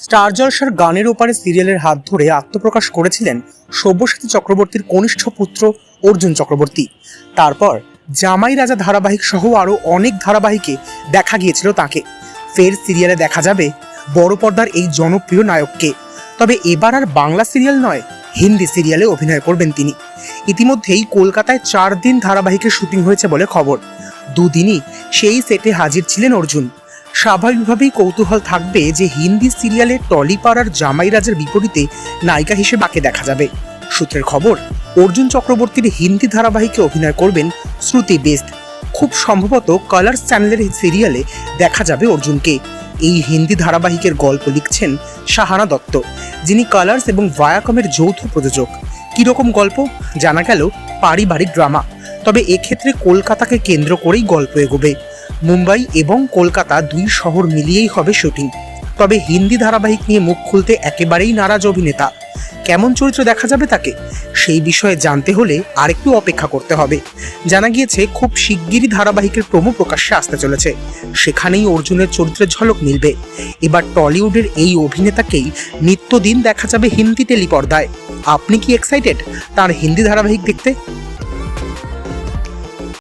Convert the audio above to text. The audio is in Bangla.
স্টার জলসার গানের ওপারে সিরিয়ালের হাত ধরে আত্মপ্রকাশ করেছিলেন সব্যসাচী চক্রবর্তীর কনিষ্ঠ পুত্র অর্জুন চক্রবর্তী। তারপর জামাই রাজা ধারাবাহিক সহ আরও অনেক ধারাবাহিকে দেখা গিয়েছিল তাকে। ফের সিরিয়ালে দেখা যাবে বড় পর্দার এই জনপ্রিয় নায়ককে। তবে এবার আর বাংলা সিরিয়াল নয়, হিন্দি সিরিয়ালে অভিনয় করবেন তিনি। ইতিমধ্যেই কলকাতায় চার দিন ধারাবাহিকের শুটিং হয়েছে বলে খবর। দুদিনই সেই সেটে হাজির ছিলেন অর্জুন। স্বাভাবিকভাবেই কৌতূহল থাকবে যে হিন্দি সিরিয়ালে টলিপাড়ার জামাই রাজার বিপরীতে নায়িকা হিসেবে তাকে দেখা যাবে। সূত্রের খবর, অর্জুন চক্রবর্তীর হিন্দি ধারাবাহিকে অভিনয় করবেন শ্রুতি বেস্ট। খুব সম্ভবত কালার্স চ্যানেলের সিরিয়ালে দেখা যাবে অর্জুনকে। এই হিন্দি ধারাবাহিকের গল্প লিখছেন সাহানা দত্ত, যিনি কালার্স এবং ভায়াকমের যৌথ প্রযোজক। কীরকম গল্প? জানা গেল পারিবারিক ড্রামা। তবে এক্ষেত্রে কলকাতাকে কেন্দ্র করেই গল্প এগোবে। মুম্বাই এবং কলকাতা দুই শহর মিলিয়েই হবে শুটিং। তবে হিন্দি ধারাবাহিক নিয়ে মুখ খুলতে একেবারেই নারাজ অভিনেতা। কেমন চরিত্র দেখা যাবে তাকে? সেই বিষয়ে জানতে হলে আরেকটু অপেক্ষা করতে হবে। জানা গিয়েছে, খুব শিগগিরই ধারাবাহিকের প্রমো প্রকাশ্যে আসতে চলেছে। সেখানেই অর্জুনের চরিত্রের ঝলক মিলবে। এবার টলিউডের এই অভিনেতাকেই নিত্যদিন দেখা যাবে হিন্দি টেলিপর্দায়। আপনি কি এক্সাইটেড তার হিন্দি ধারাবাহিক দেখতে?